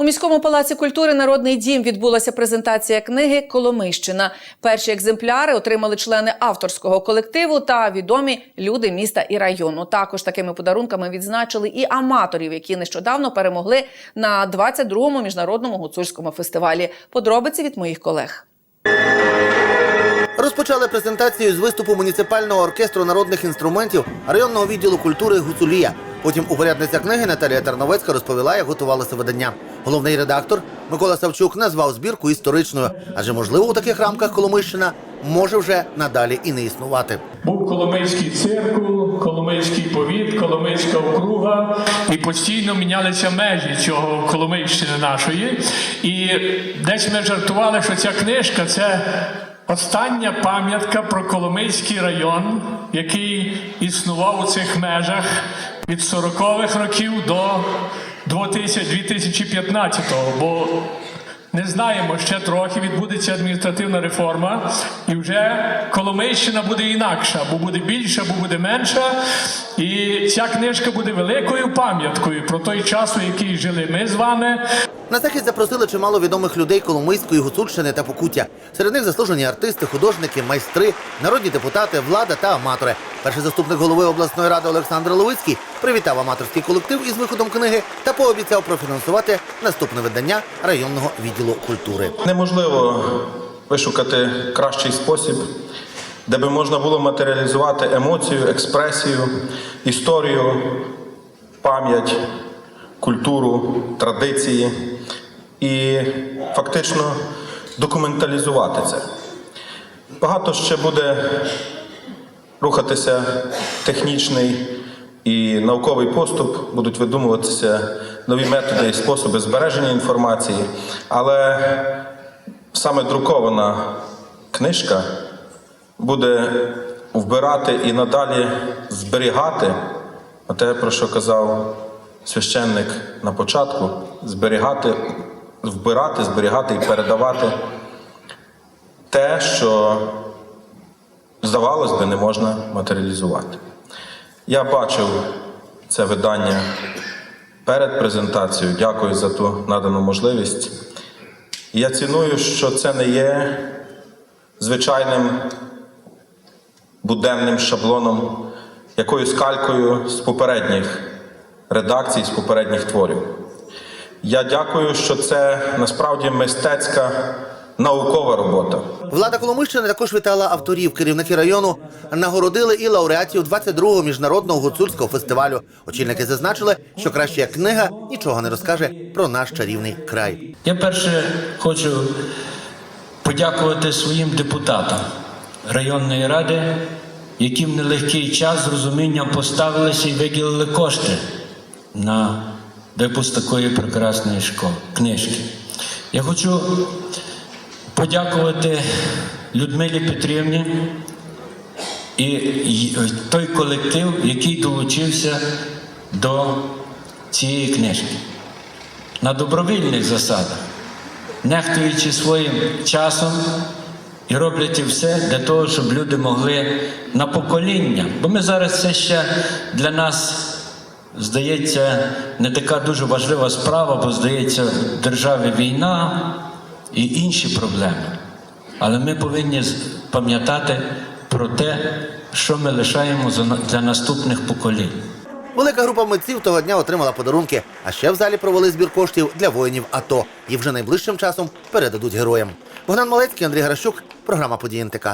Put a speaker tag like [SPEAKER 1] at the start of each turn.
[SPEAKER 1] У міському палаці культури Народний дім відбулася презентація книги Коломийщина. Перші екземпляри отримали члени авторського колективу та відомі люди міста і району. Також такими подарунками відзначили і аматорів, які нещодавно перемогли на 22-му міжнародному гуцульському фестивалі. Подробиці від моїх колег.
[SPEAKER 2] Розпочали презентацію з виступу муніципального оркестру народних інструментів районного відділу культури Гуцулія. Потім упорядниця книги Наталія Терновецька розповіла, як готувалося видання. Головний редактор Микола Савчук назвав збірку історичною, адже можливо у таких рамках Коломийщина може вже надалі і не існувати.
[SPEAKER 3] Був Коломийський циркул, Коломийський повіт, Коломийська округа, і постійно мінялися межі цього Коломийщини нашої. І десь ми жартували, що ця книжка це остання пам'ятка про Коломийський район, який існував у цих межах від 40-х років до 2015-го. Бо не знаємо, ще трохи відбудеться адміністративна реформа, і вже Коломийщина буде інакша, бо буде більша, бо буде менша. І ця книжка буде великою пам'яткою про той час, у який жили ми з вами.
[SPEAKER 2] На захід запросили чимало відомих людей Коломийської Гуцульщини та Покуття. Серед них заслужені артисти, художники, майстри, народні депутати, влада та аматори. Перший заступник голови обласної ради Олександр Ловицький привітав аматорський колектив із виходом книги та пообіцяв профінансувати наступне видання районного відділу культури.
[SPEAKER 4] Неможливо вишукати кращий спосіб, де би можна було матеріалізувати емоцію, експресію, історію, пам'ять, культуру, традиції і фактично документалізувати це. Багато ще буде рухатися технічний і науковий поступ, будуть видумуватися нові методи і способи збереження інформації, але саме друкована книжка буде вбирати і надалі зберігати те, про що казав священник на початку, зберігати, вбирати, зберігати і передавати те, що здавалось би, не можна матеріалізувати. Я бачив це видання перед презентацією. Дякую за ту надану можливість. Я ціную, що це не є звичайним буденним шаблоном, якоюсь калькою з попередніх редакцій, з попередніх творів. Я дякую, що це насправді мистецька наукова робота.
[SPEAKER 2] Влада Коломийщини також вітала авторів. Керівники району нагородили і лауреатів 22-го міжнародного гуцульського фестивалю. Очільники зазначили, що краще як книга нічого не розкаже про наш чарівний край.
[SPEAKER 5] Я перше хочу подякувати своїм депутатам районної ради, які в нелегкий час з розумінням поставилися і виділили кошти на випуск такої прекрасної школи, книжки. Я хочу подякувати Людмилі Петрівні і той колектив, який долучився до цієї книжки на добровільних засадах, нехтуючи своїм часом і роблячи все для того, щоб люди могли на покоління. Бо ми зараз це ще для нас. Здається, не така дуже важлива справа, бо здається, в державі війна і інші проблеми. Але ми повинні пам'ятати про те, що ми лишаємо для наступних поколінь.
[SPEAKER 2] Велика група митців того дня отримала подарунки. А ще в залі провели збір коштів для воїнів АТО. І вже найближчим часом передадуть героям. Богдан Малецький, Андрій Гращук, програма «Події НТК».